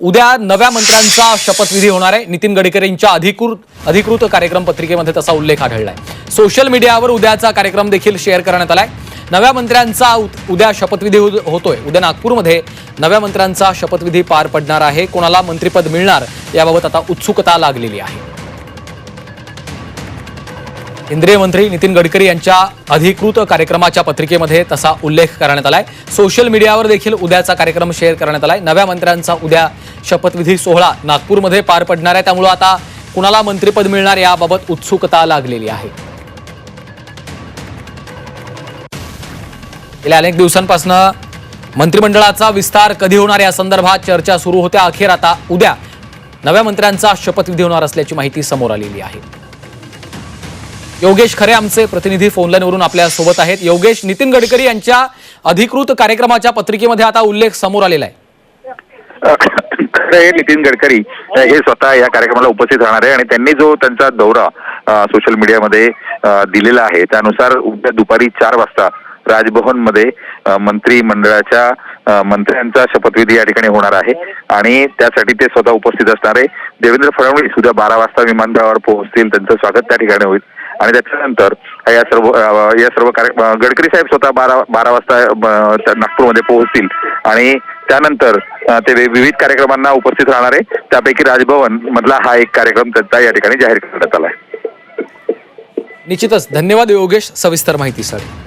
उद्या नव्या मंत्र्यांचा शपथविधी होणार आहे. नितीन गडकरींच्या अधिकृत अधिकृत कार्यक्रम पत्रिकेमध्ये तसा उल्लेख आढळला आहे सोशल मीडियावर उद्याचा कार्यक्रम देखील शेअर करण्यात आलाय. नव्या मंत्र्यांचा उद्या शपथविधी होतोय. उद्या नागपूरमध्ये नव्या मंत्र्यांचा शपथविधी पार पडणार आहे. कोणाला मंत्रिपद मिळणार याबाबत आता उत्सुकता लागलेली आहे. केंद्रीय मंत्री नितीन गडकरी यांच्या अधिकृत कार्यक्रमाच्या पत्रिकेमध्ये तसा उल्लेख करण्यात आलाय. सोशल मीडियावर देखील उद्याचा कार्यक्रम शेअर करण्यात आलाय. नव्या मंत्र्यांचा उद्या शपथविधी सोहळा नागपूरमध्ये पार पडणार आहे. त्यामुळं आता कुणाला मंत्रिपद मिळणार याबाबत उत्सुकता लागलेली आहे. गेल्या अनेक दिवसांपासून मंत्रिमंडळाचा विस्तार कधी होणार या संदर्भात चर्चा सुरू होत्या अखेर आता उद्या नव्या मंत्र्यांचा शपथविधी होणार असल्याची माहिती समोर आलेली आहे. योगेश खरे आमचे प्रतिनिधी फोनलाईनवरून आपल्यासोबत आहेत. योगेश नितीन गडकरी यांच्या अधिकृत कार्यक्रमाच्या पत्रिकेमध्ये आता उल्लेख समोर आलेला आहे. नितीन गडकरी हे स्वतः या कार्यक्रमाला उपस्थित राहणार आहे आणि त्यांनी जो त्यांचा दौरा सोशल मीडियामध्ये दिलेला आहे त्यानुसार उद्या दुपारी चार वाजता राजभवनमध्ये मंत्रिमंडळाच्या मंत्र्यांचा शपथविधी या ठिकाणी होणार आहे आणि त्यासाठी ते स्वतः उपस्थित असणार आहे. देवेंद्र फडणवीस उद्या बारा वाजता विमानतळावर पोहोचतील त्यांचं स्वागत त्या ठिकाणी होईल. आणि त्याच्यानंतर या सर्व या सर्व कार्य गडकरी साहेब स्वतः बारा बारा वाजता नागपूरमध्ये पोहोचतील. आणि त्यानंतर ते विविध कार्यक्रमांना उपस्थित राहणार आहे. त्यापैकी राजभवन मधला हा एक कार्यक्रम त्यांचा या ठिकाणी जाहीर करण्यात आला आहे. निश्चितच. धन्यवाद योगेश. सविस्तर माहितीसाठी